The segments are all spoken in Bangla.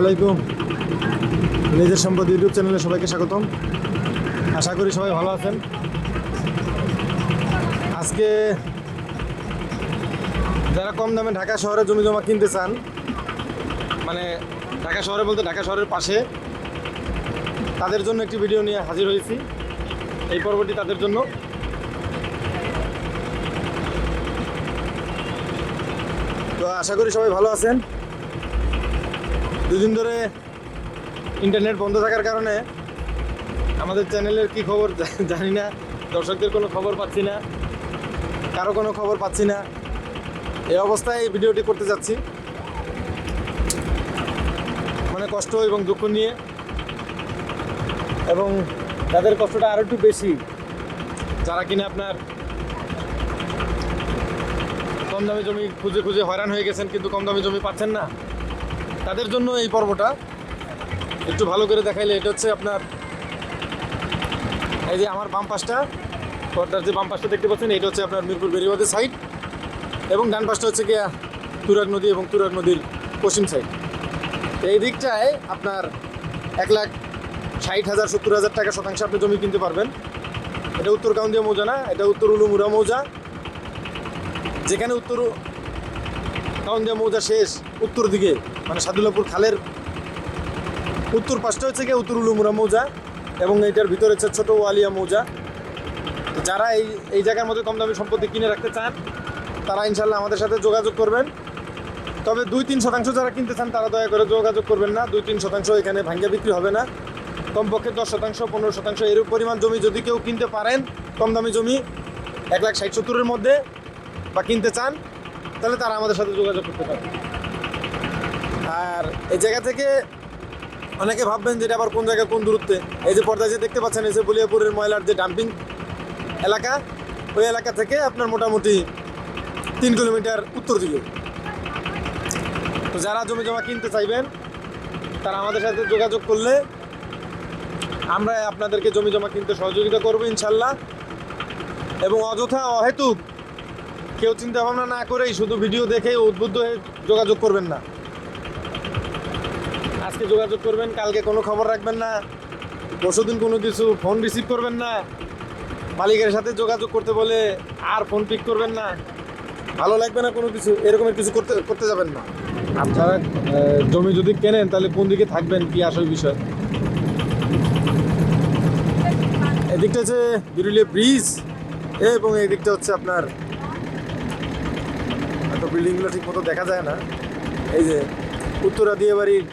আলাইকুম। নিজের সম্পদ ইউটিউব চ্যানেলে সবাইকে স্বাগতম। আশা করি সবাই ভালো আছেন। আজকে যারা কম দামে ঢাকা শহরে জমি জমা কিনতে চান মানে ঢাকা শহরে বলতে ঢাকা শহরের পাশে, তাদের জন্য একটি ভিডিও নিয়ে হাজির হয়েছি। এই পর্বটি তাদের জন্য। তো আশা করি সবাই ভালো আছেন। দুদিন ধরে ইন্টারনেট বন্ধ থাকার কারণে আমাদের চ্যানেলের কি খবর জানি না। দর্শকদের কোনো খবর পাচ্ছি না। কারও কোনো খবর পাচ্ছি না। এই অবস্থায় এই ভিডিওটি করতে যাচ্ছি। মানে কষ্ট এবং দুঃখ নিয়ে। এবং তাদের কষ্টটা আরও একটু বেশি। যারা কিনা আপনার কম দামি জমি খুঁজে খুঁজে হয়রান হয়ে গেছেন, কিন্তু কম দামি জমি পাচ্ছেন না। তাদের জন্য এই পর্বটা একটু ভালো করে দেখাইলে এটা হচ্ছে আপনার এই যে আমার বাম পাশটা, পর্দার যে বাম পাশটা দেখতে পাচ্ছেন, এটা হচ্ছে আপনার মিরপুর বেরিবাদের সাইড এবং ডান পাশটা হচ্ছে গিয়া তুরাগ নদী এবং তুরাগ নদীর পশ্চিম সাইড তো এই দিকটায় আপনার এক লাখ ষাট হাজার সত্তর হাজার টাকা শতাংশে আপনি জমি কিনতে পারবেন। এটা উত্তর কাউন্দিয়া মৌজা না, এটা উত্তর উলুমুরা মৌজা। যেখানে উত্তর কাউন্দিয়া মৌজা শেষ, উত্তর দিকে মানে সাদুল্লাপুর খালের উত্তর পাশটা হচ্ছে গিয়ে উত্তর উলুমুরা মৌজা এবং এইটার ভিতরে হচ্ছে ছোটো ওয়ালিয়া মৌজা। তো যারা এই এই জায়গার মধ্যে কম দামি সম্পত্তি কিনে রাখতে চান, তারা ইনশাল্লাহ আমাদের সাথে যোগাযোগ করবেন। তবে দুই তিন শতাংশ যারা কিনতে চান, তারা দয়া করে যোগাযোগ করবেন না। দুই তিন শতাংশ এখানে ভাঙ্গা বিক্রি হবে না। কমপক্ষে দশ শতাংশ, পনেরো শতাংশ এরূপ পরিমাণ জমি যদি কেউ কিনতে পারেন, কম দামি জমি এক লাখ ষাট সত্তরের মধ্যে বা কিনতে চান তাহলে তারা আমাদের সাথে যোগাযোগ করতে পারে আর এই জায়গা থেকে অনেকে ভাববেন যেটা আবার কোন জায়গায় কোন দূরত্বে? এই যে পর্দায় যে দেখতে পাচ্ছেন, এই যে বলিয়াপুরের ময়লার যে ডাম্পিং এলাকা, ওই এলাকা থেকে আপনার মোটামুটি তিন কিলোমিটার উত্তর দিকে। তো যারা জমি জমা কিনতে চাইবেন, তারা আমাদের সাথে যোগাযোগ করলে আমরা আপনাদেরকে জমি জমা কিনতে সহযোগিতা করব ইনশাল্লাহ। এবং অযথা অহেতুক কেউ চিন্তা ভাবনা না করেই শুধু ভিডিও দেখে উদ্বুদ্ধ হয়ে যোগাযোগ করবেন না। আজকে যোগাযোগ করবেন, কালকে কোনো খবর রাখবেন না পরশুদিন কোনো কিছু ফোন রিসিভ করবেন না, মালিকের সাথে যোগাযোগ করতে বলে আর ফোন পিক করবেন না, ভালো লাগবে না কোনো কিছু, এরকমের কিছু করতে করতে যাবেন না। আপনারা জমি যদি কেনেন, তাহলে কোন দিকে থাকবেন, কি আসল বিষয়? এদিকটা হচ্ছে বিরুলিয়া ব্রিজ এবং এই দিকটা হচ্ছে আপনার হয়তো বিল্ডিংগুলো ঠিক মতো দেখা যায় না। এই যে উত্তরা দিয়ে বাড়ির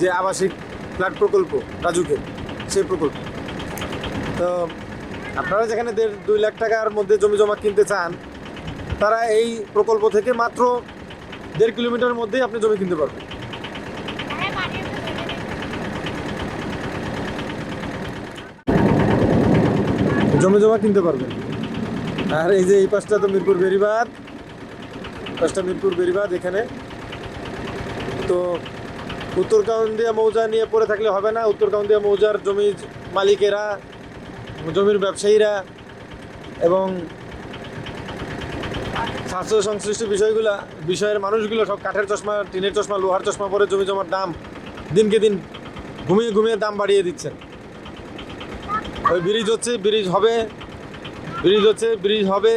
যে আবাসিক ফ্ল্যাট প্রকল্প রাজুকের সেই প্রকল্প। তো আপনারা যেখানে দেড় দুই লাখ টাকার মধ্যে জমি জমা কিনতে চান, তারা এই প্রকল্প থেকে মাত্র দেড় কিলোমিটারের মধ্যেই আপনি জমি কিনতে পারবেন। জমি জমা কিনতে পারবেন। আর এই যে এই পাশটা তো মিরপুর বেরিবাদ পাশটা মিরপুর বেরিবাদ এখানে। তো উত্তর কাউন্দিয়া মৌজা নিয়ে পড়ে থাকলে হবে না। উত্তর কাউন্দিয়া মৌজার জমির মালিকেরা, জমির ব্যবসায়ীরা এবং স্বাস্থ্য সংশ্লিষ্ট বিষয়গুলা, বিষয়ের মানুষগুলো সব কাঠের চশমা, টিনের চশমা, লোহার চশমা পরে জমি জমার দাম দিনকে দিন ঘুমিয়ে ঘুমিয়ে দাম বাড়িয়ে দিচ্ছেন। ওই ব্রিজ হচ্ছে, ব্রিজ হবে, ব্রিজ হচ্ছে, ব্রিজ হবে।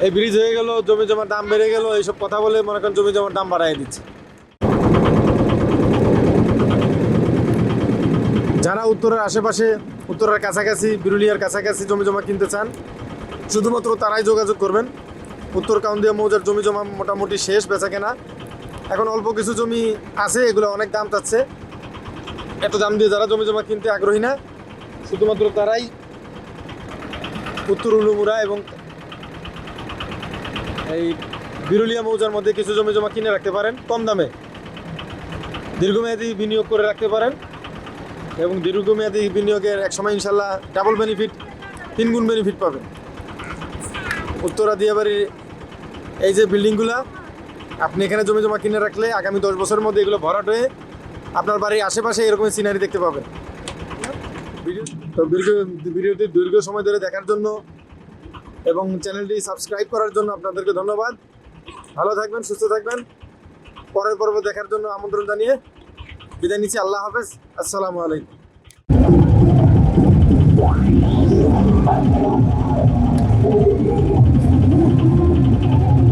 এই ব্রিজ হয়ে গেল জমি জমার দাম বেড়ে গেল, এইসব কথা বলে মনে করেন জমি জমার দাম বাড়াই দিচ্ছে। যারা উত্তরের আশেপাশে, উত্তরের কাছাকাছি, বিরুলিয়ার কাছাকাছি জমি জমা কিনতে চান, শুধুমাত্র তারাই যোগাযোগ করবেন। উত্তর কাউন্দিয়া মৌজার জমি জমা মোটামুটি শেষ বেচা কেনা এখন অল্প কিছু জমি আছে, এগুলো অনেক দাম চাচ্ছে। এত দাম দিয়ে যারা জমি জমা কিনতে আগ্রহী না, শুধুমাত্র তারাই উত্তর উলুমুরা এবং এই বিরুলিয়া মৌজার মধ্যে কিছু জমি জমা কিনে রাখতে পারেন, কম দামে। দীর্ঘমেয়াদী বিনিয়োগ করে রাখতে পারেন এবং দীর্ঘমেয়াদী বিনিয়োগের এক সময় ইনশাল্লাহ ডাবল বেনিফিট তিন গুণ বেনিফিট পাবেন। উত্তরা দিয়াবাড়ির এই যে বিল্ডিংগুলা, আপনি এখানে জমি জমা কিনে রাখলে আগামী দশ বছরের মধ্যে এগুলো ভরাট হয়ে আপনার বাড়ির আশেপাশে এরকম সিনারি দেখতে পাবেন। ভিডিও তো ভিডিওটি দীর্ঘ সময় ধরে দেখার জন্য এবং চ্যানেলটি সাবস্ক্রাইব করার জন্য আপনাদেরকে ধন্যবাদ। ভালো থাকবেন, সুস্থ থাকবেন। পরের পর্ব দেখার জন্য আমন্ত্রণ জানিয়ে বিদায় নিচ্ছি। আল্লাহ হাফেজ। আসসালামু আলাইকুম। Thank you.